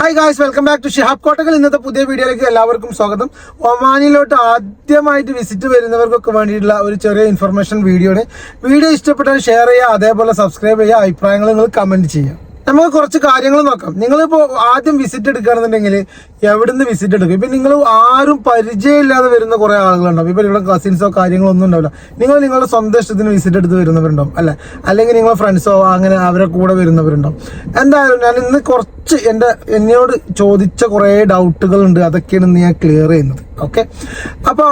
Hi guys welcome back to Shihab കോട്ടകൾ ഇന്നത്തെ പുതിയ വീഡിയോയിലേക്ക് എല്ലാവർക്കും സ്വാഗതം. ഒമാനിലോട്ട് ആദ്യമായിട്ട് വിസിറ്റ് വരുന്നവർക്കൊക്കെ വേണ്ടിയിട്ടുള്ള ഒരു ചെറിയ ഇൻഫർമേഷൻ വീഡിയോയാണ് വീഡിയോ ഇഷ്ടപ്പെട്ടാൽ ഷെയർ ചെയ്യുക അതേപോലെ സബ്സ്ക്രൈബ് ചെയ്യുക അഭിപ്രായങ്ങൾ നിങ്ങൾ കമന്റ് ചെയ്യുക. നമുക്ക് കുറച്ച് കാര്യങ്ങൾ നോക്കാം. നിങ്ങളിപ്പോ ആദ്യം വിസിറ്റ് എടുക്കുകയാണെന്നുണ്ടെങ്കിൽ എവിടുന്ന് വിസിറ്റ് എടുക്കും? ഇപ്പൊ നിങ്ങൾ ആരും പരിചയമില്ലാതെ വരുന്ന കുറെ ആളുകളുണ്ടാവും. ഇപ്പൊ നിങ്ങളുടെ കസിൻസോ കാര്യങ്ങളോ ഒന്നും ഉണ്ടാവില്ല. നിങ്ങൾ നിങ്ങളുടെ സ്വന്തം ഇഷ്ടത്തിന് വിസിറ്റ് എടുത്ത് വരുന്നവരുണ്ടാവും അല്ലെ? അല്ലെങ്കിൽ നിങ്ങളുടെ ഫ്രണ്ട്സോ അങ്ങനെ അവരെ കൂടെ വരുന്നവരുണ്ടാവും. എന്തായാലും ഞാൻ ഇന്ന് കുറച്ച് എന്റെ എന്നോട് ചോദിച്ച കുറേ ഡൗട്ടുകൾ ഉണ്ട്. അതൊക്കെയാണ് ഞാൻ ക്ലിയർ ചെയ്യുന്നത്. ഓക്കെ അപ്പൊ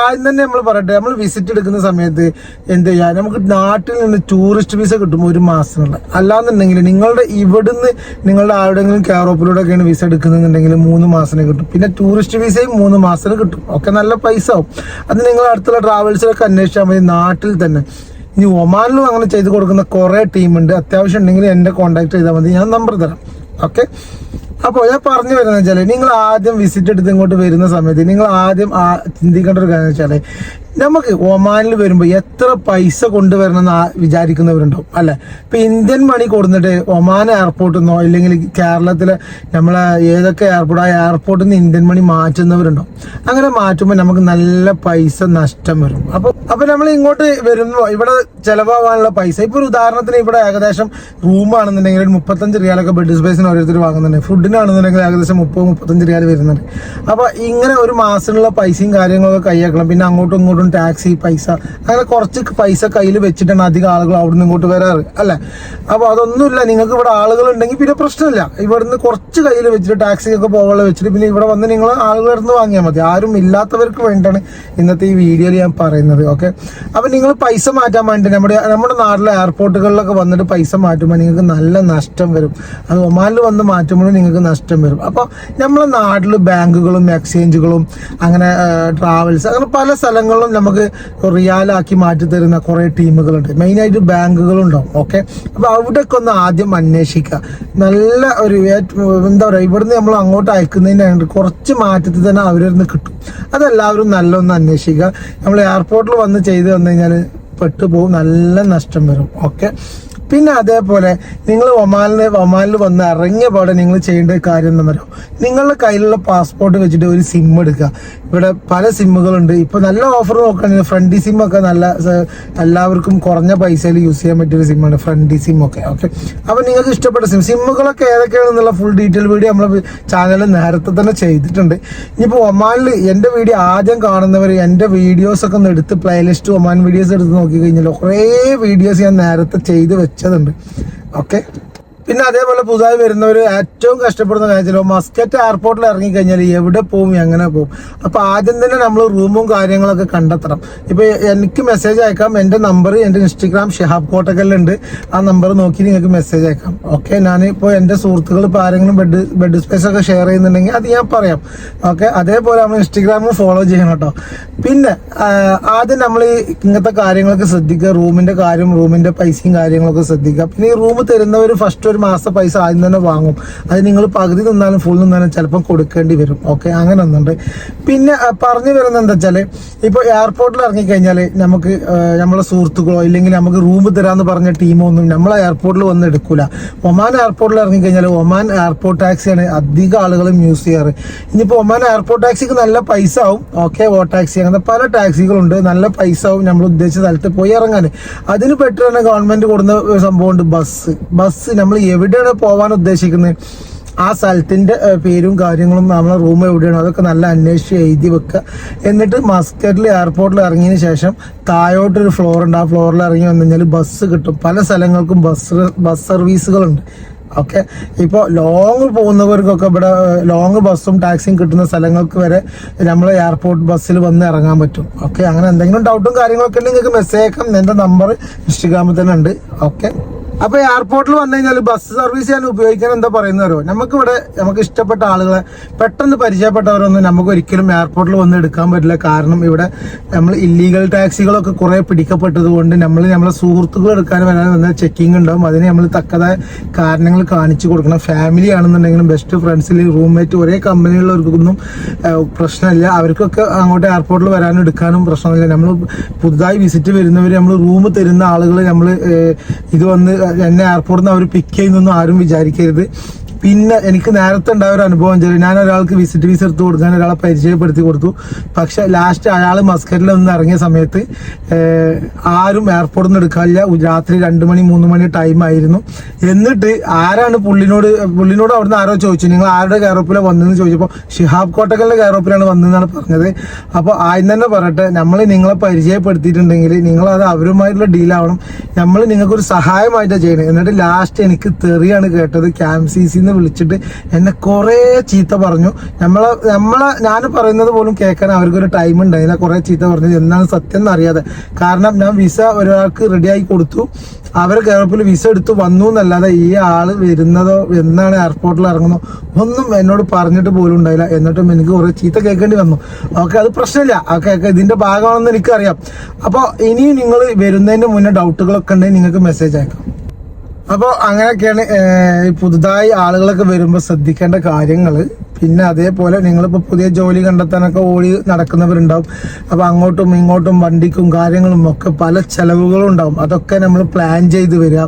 ആദ്യം തന്നെ നമ്മൾ പറയട്ടെ നമ്മൾ വിസിറ്റ് എടുക്കുന്ന സമയത്ത് എന്ത് ചെയ്യാ നമുക്ക് നാട്ടിൽ നിന്ന് ടൂറിസ്റ്റ് വിസ കിട്ടും ഒരു മാസത്തിനുള്ള. അല്ലാന്നുണ്ടെങ്കിൽ നിങ്ങളുടെ ഇവിടുന്ന് നിങ്ങളുടെ ആരുടെങ്കിലും കെയർ ഒക്കെയാണ് വിസ എടുക്കുന്നുണ്ടെങ്കിൽ മൂന്ന് മാസത്തിന് കിട്ടും. പിന്നെ ടൂറിസ്റ്റ് വിസയും മൂന്ന് മാസത്തിന് കിട്ടും. ഒക്കെ നല്ല പൈസ ആവും. അത് നിങ്ങൾ അടുത്തുള്ള ട്രാവൽസിലൊക്കെ അന്വേഷിച്ചാൽ മതി നാട്ടിൽ തന്നെ. ഇനി ഒമാനിലും അങ്ങനെ ചെയ്ത് കൊടുക്കുന്ന കുറേ ടീമുണ്ട് അത്യാവശ്യം ഉണ്ടെങ്കിൽ എന്നെ കോൺടാക്ട് ചെയ്താൽ മതി. ഞാൻ നമ്പർ തരാം. ഓക്കെ അപ്പോൾ ഞാൻ പറഞ്ഞു വരുന്നത് വെച്ചാൽ നിങ്ങൾ ആദ്യം വിസിറ്റ് എടുത്ത് ഇങ്ങോട്ട് വരുന്ന സമയത്ത് നിങ്ങൾ ആദ്യം ചിന്തിക്കേണ്ട ഒരു കാര്യം നമുക്ക് ഒമാനിൽ വരുമ്പോൾ എത്ര പൈസ കൊണ്ടുവരണം എന്ന് വിചാരിക്കുന്നവരുണ്ടാവും അല്ലെ? ഇപ്പൊ ഇന്ത്യൻ മണി കൊടുത്തിട്ട് ഒമാൻ എയർപോർട്ടിൽ നിന്നോ ഇല്ലെങ്കിൽ കേരളത്തിലെ നമ്മളെ ഏതൊക്കെ എയർപോർട്ട് ആ എയർപോർട്ടിൽ നിന്ന് ഇന്ത്യൻ മണി മാറ്റുന്നവരുണ്ടാവും. അങ്ങനെ മാറ്റുമ്പോൾ നമുക്ക് നല്ല പൈസ നഷ്ടം വരും. അപ്പൊ അപ്പൊ നമ്മൾ ഇങ്ങോട്ട് വരുമ്പോൾ ഇവിടെ ചെലവാകാനുള്ള പൈസ ഇപ്പൊ ഒരു ഉദാഹരണത്തിന് ഇവിടെ ഏകദേശം റൂം ആണെന്നുണ്ടെങ്കിൽ മുപ്പത്തഞ്ച് റിയാലൊക്കെ ബെഡ് സ്പേസിന് ഓരോരുത്തർ വാങ്ങുന്നുണ്ട്. ഫുഡിനാണെന്നുണ്ടെങ്കിൽ ഏകദേശം മുപ്പത് മുപ്പത്തഞ്ച് റിയാൽ വരുന്നുണ്ട്. അപ്പൊ ഇങ്ങനെ ഒരു മാസത്തിനുള്ള പൈസയും കാര്യങ്ങളൊക്കെ കൈയാക്കണം പിന്നെ അങ്ങോട്ടും ഇങ്ങോട്ടും ടാക്സി പൈസ. അങ്ങനെ കുറച്ച് പൈസ കയ്യിൽ വെച്ചിട്ടാണ് അധികം ആളുകൾ അവിടെ നിന്ന് ഇങ്ങോട്ട് വരാറ് അല്ലെ? അപ്പോൾ അതൊന്നുമില്ല. നിങ്ങൾക്ക് ഇവിടെ ആളുകൾ ഉണ്ടെങ്കിൽ പിന്നെ പ്രശ്നമില്ല. ഇവിടുന്ന് കുറച്ച് കയ്യിൽ വെച്ചിട്ട് ടാക്സി ഒക്കെ പോകാനുള്ള വെച്ചിട്ട് പിന്നെ ഇവിടെ വന്ന് നിങ്ങൾ ആളുകളുടെ നിന്ന് വാങ്ങിയാൽ മതി. ആരും ഇല്ലാത്തവർക്ക് വേണ്ടിയാണ് ഇന്നത്തെ ഈ വീഡിയോയിൽ ഞാൻ പറയുന്നത് ഓക്കെ അപ്പൊ നിങ്ങൾ പൈസ മാറ്റാൻ വേണ്ടി നമ്മുടെ നമ്മുടെ നാട്ടിലെ എയർപോർട്ടുകളിലൊക്കെ വന്നിട്ട് പൈസ മാറ്റുമ്പോൾ നിങ്ങൾക്ക് നല്ല നഷ്ടം വരും. അത് ഒമാനിൽ വന്ന് മാറ്റുമ്പോൾ നിങ്ങൾക്ക് നഷ്ടം വരും. അപ്പോൾ നമ്മളെ നാട്ടിൽ ബാങ്കുകളും എക്സ്ചേഞ്ചുകളും അങ്ങനെ ട്രാവൽസ് അങ്ങനെ പല സ്ഥലങ്ങളിലും നമുക്ക് റിയാലാക്കി മാറ്റി തരുന്ന കുറെ ടീമുകളുണ്ട്. മെയിനായിട്ട് ബാങ്കുകളുണ്ടാവും ഓക്കെ? അപ്പൊ അവിടെയൊക്കെ ഒന്ന് ആദ്യം അന്വേഷിക്കുക നല്ല ഒരു എന്താ പറയുക ഇവിടുന്ന് നമ്മൾ അങ്ങോട്ട് അയക്കുന്നതിനായിട്ട് കുറച്ച് മാറ്റത്തിൽ തന്നെ അവരിന്ന് കിട്ടും. അതെല്ലാവരും നല്ല ഒന്ന് അന്വേഷിക്കുക നമ്മൾ എയർപോർട്ടിൽ വന്ന് ചെയ്ത് വന്നു കഴിഞ്ഞാൽ പെട്ടുപോകും നല്ല നഷ്ടം വരും ഓക്കെ? പിന്നെ അതേപോലെ നിങ്ങൾ ഒമാനിൽ ഒമാനിൽ വന്ന് ഇറങ്ങിയ പാടെ നിങ്ങൾ ചെയ്യേണ്ട കാര്യം എന്താ പറയുക നിങ്ങളുടെ കയ്യിലുള്ള പാസ്പോർട്ട് വെച്ചിട്ട് ഒരു സിം എടുക്കുക. ഇവിടെ പല സിമ്മുകളുണ്ട് ഇപ്പൊ നല്ല ഓഫർ നോക്കുകയാണെങ്കിൽ ഫ്രണ്ടി സിം ഒക്കെ നല്ല എല്ലാവർക്കും കുറഞ്ഞ പൈസയിൽ യൂസ് ചെയ്യാൻ പറ്റിയ ഒരു സിമ്മാണ് ഫ്രണ്ടി സിം ഒക്കെ ഓക്കെ അപ്പൊ നിങ്ങൾക്ക് ഇഷ്ടപ്പെട്ട സിം സിമ്മുകളൊക്കെ ഏതൊക്കെയാണെന്നുള്ള ഫുൾ ഡീറ്റെയിൽ വീഡിയോ നമ്മൾ ചാനലിൽ നേരത്തെ തന്നെ ചെയ്തിട്ടുണ്ട്. ഇനിയിപ്പോൾ ഒമാനിൽ എന്റെ വീഡിയോ ആദ്യം കാണുന്നവർ എന്റെ വീഡിയോസ് ഒക്കെ ഒന്ന് എടുത്ത് പ്ലേലിസ്റ്റ് ഒമാൻ വീഡിയോസ് എടുത്ത് നോക്കി കഴിഞ്ഞാൽ കുറേ വീഡിയോസ് ഞാൻ നേരത്തെ ചെയ്ത് വെച്ചതുണ്ട്. ഓക്കെ പിന്നെ അതേപോലെ പുതുതായി വരുന്നവർ ഏറ്റവും കഷ്ടപ്പെടുന്ന കാര്യത്തിലോ മസ്കറ്റ് എയർപോർട്ടിൽ ഇറങ്ങി കഴിഞ്ഞാൽ എവിടെ പോകും എങ്ങനെ പോകും അപ്പോൾ ആദ്യം തന്നെ നമ്മൾ റൂമും കാര്യങ്ങളൊക്കെ കണ്ടെത്തണം. ഇപ്പൊ എനിക്ക് മെസ്സേജ് അയക്കാം. എന്റെ നമ്പർ എന്റെ ഇൻസ്റ്റഗ്രാം ഷിഹാബ് കോട്ടക്കലുണ്ട് ആ നമ്പർ നോക്കി നിങ്ങൾക്ക് മെസ്സേജ് അയക്കാം. ഓക്കെ ഞാൻ ഇപ്പോൾ എന്റെ സുഹൃത്തുക്കൾ ഇപ്പോൾ ആരെങ്കിലും ബെഡ് ബെഡ് സ്പേസ് ഒക്കെ ഷെയർ ചെയ്യുന്നുണ്ടെങ്കിൽ അത് ഞാൻ പറയാം. ഓക്കെ അതേപോലെ നമ്മൾ ഇൻസ്റ്റഗ്രാമിൽ ഫോളോ ചെയ്യണം കേട്ടോ പിന്നെ ആദ്യം നമ്മൾ ഈ ഇങ്ങനത്തെ കാര്യങ്ങളൊക്കെ ശ്രദ്ധിക്കുക. റൂമിന്റെ കാര്യം റൂമിന്റെ പൈസയും കാര്യങ്ങളൊക്കെ ശ്രദ്ധിക്കുക. പിന്നെ ഈ റൂം തരുന്നവർ ഫസ്റ്റ് ഒരു മാസത്തെ പൈസ ആദ്യം തന്നെ വാങ്ങും. അത് നിങ്ങൾ പകുതി നിന്നാലും ഫുൾ നിന്നാലും ചിലപ്പം കൊടുക്കേണ്ടി വരും. ഓക്കെ അങ്ങനെ ഒന്നുണ്ട്. പിന്നെ പറഞ്ഞു വരുന്നത് എന്താ വെച്ചാൽ ഇപ്പോൾ എയർപോർട്ടിൽ ഇറങ്ങിക്കഴിഞ്ഞാൽ നമുക്ക് നമ്മളെ സുഹൃത്തുക്കളോ ഇല്ലെങ്കിൽ നമുക്ക് റൂം തരാമെന്ന് പറഞ്ഞ ടീമോ ഒന്നും നമ്മളെ എയർപോർട്ടിൽ വന്ന് എടുക്കൂല. ഒമാൻ എയർപോർട്ടിൽ ഇറങ്ങിക്കഴിഞ്ഞാൽ ഒമാൻ എയർപോർട്ട് ടാക്സിയാണ് അധികം ആളുകളും യൂസ് ചെയ്യാറ്. ഇനിയിപ്പോൾ ഒമാൻ എയർപോർട്ട് ടാക്സിക്ക് നല്ല പൈസ ആവും. ഓക്കെ ഓ ടാക്സി അങ്ങനത്തെ പല ടാക്സികളുണ്ട് നല്ല പൈസ ആവും നമ്മൾ ഉദ്ദേശിച്ച സ്ഥലത്ത് പോയി ഇറങ്ങാൻ അതിന് പെട്ടെന്ന് ഗവൺമെന്റ് കൊടുക്കുന്ന ഒരു സംഭവമുണ്ട് ബസ്. ബസ് നമ്മൾ എവിടെയാണ് പോകാൻ ഉദ്ദേശിക്കുന്നത്? ആ സ്ഥലത്തിന്റെ പേരും കാര്യങ്ങളും നമ്മളെ റൂം എവിടെയാണോ അതൊക്കെ നല്ല അന്വേഷിച്ച് എഴുതി വെക്കുക. എന്നിട്ട് മസ്കറ്റിൽ എയർപോർട്ടിൽ ഇറങ്ങിയതിന് ശേഷം താഴോട്ട് ഒരു ഫ്ലോർ ഉണ്ട്. ആ ഫ്ലോറിൽ ഇറങ്ങി വന്നു കഴിഞ്ഞാൽ ബസ് കിട്ടും. പല സ്ഥലങ്ങൾക്കും ബസ് ബസ് സർവീസുകളുണ്ട് ഓക്കെ ഇപ്പോൾ ലോങ് പോകുന്നവർക്കൊക്കെ ഇവിടെ ലോങ് ബസ്സും ടാക്സിയും കിട്ടുന്ന സ്ഥലങ്ങൾക്ക് വരെ നമ്മൾ എയർപോർട്ട് ബസ്സിൽ വന്ന് ഇറങ്ങാൻ പറ്റും. ഓക്കെ അങ്ങനെ എന്തെങ്കിലും ഡൗട്ടും കാര്യങ്ങളൊക്കെ ഉണ്ടെങ്കിൽ നിങ്ങൾക്ക് മെസ്സേജ് അയക്കാം. എന്റെ നമ്പർ ഇൻസ്റ്റഗ്രാമിൽ തന്നെ ഉണ്ട്. ഓക്കെ അപ്പൊ എയർപോർട്ടിൽ വന്നു കഴിഞ്ഞാൽ ബസ് സർവീസ് ഞാൻ ഉപയോഗിക്കാൻ എന്താ പറയുന്നവരോ നമുക്ക് ഇവിടെ നമുക്ക് ഇഷ്ടപ്പെട്ട ആളുകളെ പെട്ടെന്ന് പരിചയപ്പെട്ടവരൊന്നും നമുക്ക് ഒരിക്കലും എയർപോർട്ടിൽ വന്ന് എടുക്കാൻ പറ്റില്ല. കാരണം ഇവിടെ നമ്മൾ ഇല്ലീഗൽ ടാക്സികളൊക്കെ കുറെ പിടിക്കപ്പെട്ടത് കൊണ്ട് നമ്മൾ നമ്മളെ സുഹൃത്തുക്കൾ എടുക്കാൻ വരാൻ വന്ന ചെക്കിംഗ് ഉണ്ടാവും. അതിന് നമ്മൾ തക്കതായ കാരണങ്ങൾ കാണിച്ചു കൊടുക്കണം. ഫാമിലി ആണെന്നുണ്ടെങ്കിലും ബെസ്റ്റ് ഫ്രണ്ട്സിൽ റൂംമേറ്റ് ഒരേ കമ്പനിയിലുള്ളവർക്കൊന്നും പ്രശ്നമില്ല. അവർക്കൊക്കെ അങ്ങോട്ട് എയർപോർട്ടിൽ വരാനും എടുക്കാനും പ്രശ്നമില്ല. നമ്മൾ പുതുതായി വിസിറ്റ് വരുന്നവർ നമ്മൾ റൂം തരുന്ന ആളുകൾ നമ്മൾ ഇത് വന്ന് എന്നെ എയർപോർട്ടിൽ നിന്ന് അവർ പിക്ക് ചെയ്യുന്നൊന്നും ആരും വിചാരിക്കരുത്. പിന്നെ എനിക്ക് നേരത്തെ ഉണ്ടായ ഒരു അനുഭവം വെച്ചാൽ ഞാൻ ഒരാൾക്ക് വിസിറ്റ് വിസ എടുത്ത് കൊടുക്കാൻ ഒരാളെ പരിചയപ്പെടുത്തി കൊടുത്തു. പക്ഷെ ലാസ്റ്റ് അയാൾ മസ്കറ്റിൽ നിന്ന് ഇറങ്ങിയ സമയത്ത് ആരും എയർപോർട്ടിൽ നിന്ന് എടുക്കാനില്ല. രാത്രി രണ്ട് മണി മൂന്ന് മണി ടൈം ആയിരുന്നു. എന്നിട്ട് ആരാണ് പുള്ളിനോട് പുള്ളിനോട് അവിടുന്ന് ആരോ ചോദിച്ചു. നിങ്ങൾ ആരുടെ കയറോപ്പിലാണ് വന്നതെന്ന് ചോദിച്ചപ്പോൾ ഷിഹാബ് കോട്ടക്കലിന്റെ കയറോപ്പിലാണ് വന്നതെന്നാണ് പറഞ്ഞത്. അപ്പോൾ ആദ്യം തന്നെ പറയട്ടെ നമ്മൾ നിങ്ങളെ പരിചയപ്പെടുത്തിയിട്ടുണ്ടെങ്കിൽ നിങ്ങളത് അവരുമായിട്ടുള്ള ഡീലാവണം നമ്മൾ നിങ്ങൾക്കൊരു സഹായമായിട്ടാണ് ചെയ്യുന്നത് എന്നിട്ട് ലാസ്റ്റ് എനിക്ക് തെറിയാണ് കേട്ടത്. ക്യാമ്പ് സി സിന്ന് വിളിച്ചിട്ട് എന്നെ കുറേ ചീത്ത പറഞ്ഞു. നമ്മളെ നമ്മളെ ഞാൻ പറയുന്നത് പോലും കേൾക്കാൻ അവർക്കൊരു ടൈം ഉണ്ടായില്ല. കുറേ ചീത്ത പറഞ്ഞു. എന്നാണ് സത്യം എന്നറിയാതെ. കാരണം ഞാൻ വിസ ഒരാൾക്ക് റെഡിയാക്കി കൊടുത്തു. അവർ കേരളത്തിൽ വിസ എടുത്ത് വന്നു എന്നല്ലാതെ ഈ ആൾ വരുന്നതോ എന്നാണ് എയർപോർട്ടിൽ ഇറങ്ങുന്നോ ഒന്നും എന്നോട് പറഞ്ഞിട്ട് പോലും ഉണ്ടായില്ല. എന്നിട്ടും എനിക്ക് കുറേ ചീത്ത കേൾക്കേണ്ടി വന്നു. ഓക്കെ അത് പ്രശ്നമില്ല. ഓക്കെ ഓക്കെ ഇതിന്റെ ഭാഗമാണെന്ന് എനിക്കറിയാം. അപ്പോൾ ഇനി നിങ്ങൾ വരുന്നതിന് മുന്നേ ഡൗട്ടുകളൊക്കെ ഉണ്ടെങ്കിൽ നിങ്ങൾക്ക് മെസ്സേജ് അയക്കാം. അപ്പോൾ അങ്ങനെയൊക്കെയാണ് പുതുതായി ആളുകളൊക്കെ വരുമ്പോൾ ശ്രദ്ധിക്കേണ്ട കാര്യങ്ങൾ പിന്നെ അതേപോലെ നിങ്ങളിപ്പോൾ പുതിയ ജോലി കണ്ടെത്താനൊക്കെ ഓടി നടക്കുന്നവരുണ്ടാവും. അപ്പോൾ അങ്ങോട്ടും ഇങ്ങോട്ടും വണ്ടിക്കും കാര്യങ്ങളും ഒക്കെ പല ചെലവുകളും ഉണ്ടാവും. അതൊക്കെ നമ്മൾ പ്ലാൻ ചെയ്ത് വരിക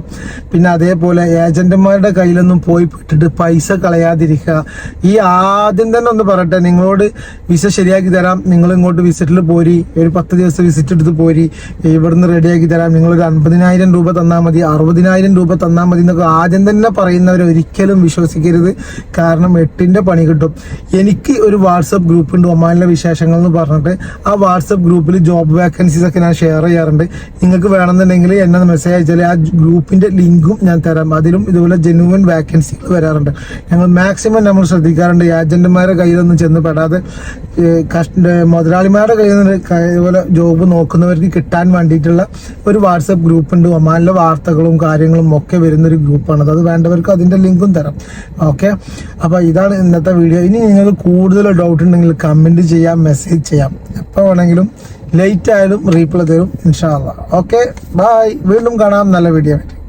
പിന്നെ അതേപോലെ ഏജന്റുമാരുടെ കയ്യിലൊന്നും പോയി പെട്ടിട്ട് പൈസ കളയാതിരിക്കുക. ഈ ആദ്യം തന്നെ ഒന്ന് പറയട്ടെ നിങ്ങളോട് വിസ ശരിയാക്കി തരാം. നിങ്ങൾ ഇങ്ങോട്ട് വിസിറ്റിൽ പോരി. ഒരു പത്ത് ദിവസം വിസിറ്റ് എടുത്ത് പോരി. ഇവിടുന്ന് റെഡിയാക്കി തരാം. നിങ്ങൾ ഒരു അൻപതിനായിരം രൂപ തന്നാൽ മതി. അറുപതിനായിരം രൂപ തന്നാൽ മതി എന്നൊക്കെ ആദ്യം തന്നെ പറയുന്നവരെ ഒരിക്കലും വിശ്വസിക്കരുത്. കാരണം എട്ടിന്റെ പണി കിട്ടും എനിക്ക് ഒരു വാട്സപ്പ് ഗ്രൂപ്പ് ഉണ്ട് ഒമാനിലെ വിശേഷങ്ങൾ എന്ന് പറഞ്ഞിട്ട്. ആ വാട്സപ്പ് ഗ്രൂപ്പിൽ ജോബ് വേക്കൻസീസ് ഒക്കെ ഞാൻ ഷെയർ ചെയ്യാറുണ്ട്. നിങ്ങൾക്ക് വേണമെന്നുണ്ടെങ്കിൽ എന്നെ മെസ്സേജ് അയച്ചാൽ ആ ഗ്രൂപ്പിന്റെ ലിങ്കും ഞാൻ തരാം. അതിലും ഇതുപോലെ ജെനുവൻ വേക്കൻസികൾ വരാറുണ്ട്. ഞങ്ങൾ മാക്സിമം നമ്മൾ ശ്രദ്ധിക്കാറുണ്ട് ഏജന്റുമാരുടെ കയ്യിലൊന്നും ചെന്ന് പെടാതെ മുതലാളിമാരുടെ കയ്യിൽ നിന്ന് ഇതുപോലെ ജോബ് നോക്കുന്നവർക്ക് കിട്ടാൻ വേണ്ടിയിട്ടുള്ള ഒരു വാട്സപ്പ് ഗ്രൂപ്പ് ഉണ്ട് ഒമാനിലെ വാർത്തകളും കാര്യങ്ങളും ഒക്കെ വരുന്നൊരു ഗ്രൂപ്പാണ്. അത് വേണ്ടവർക്ക് അതിന്റെ ലിങ്കും തരാം. ഓക്കെ? അപ്പോൾ ഇതാണ് ഇന്നത്തെ വീഡിയോ. ഇനി നിങ്ങൾക്ക് കൂടുതൽ ഡൗട്ട് ഉണ്ടെങ്കിൽ കമന്റ് ചെയ്യാം മെസ്സേജ് ചെയ്യാം. എപ്പോൾ വേണമെങ്കിലും ലേറ്റ് ആയാലും റീപ്ലൈ തരും ഇൻഷാല്ല ഓക്കെ ബായ് വീണ്ടും കാണാം. നല്ല വീഡിയോ ആയിട്ട്.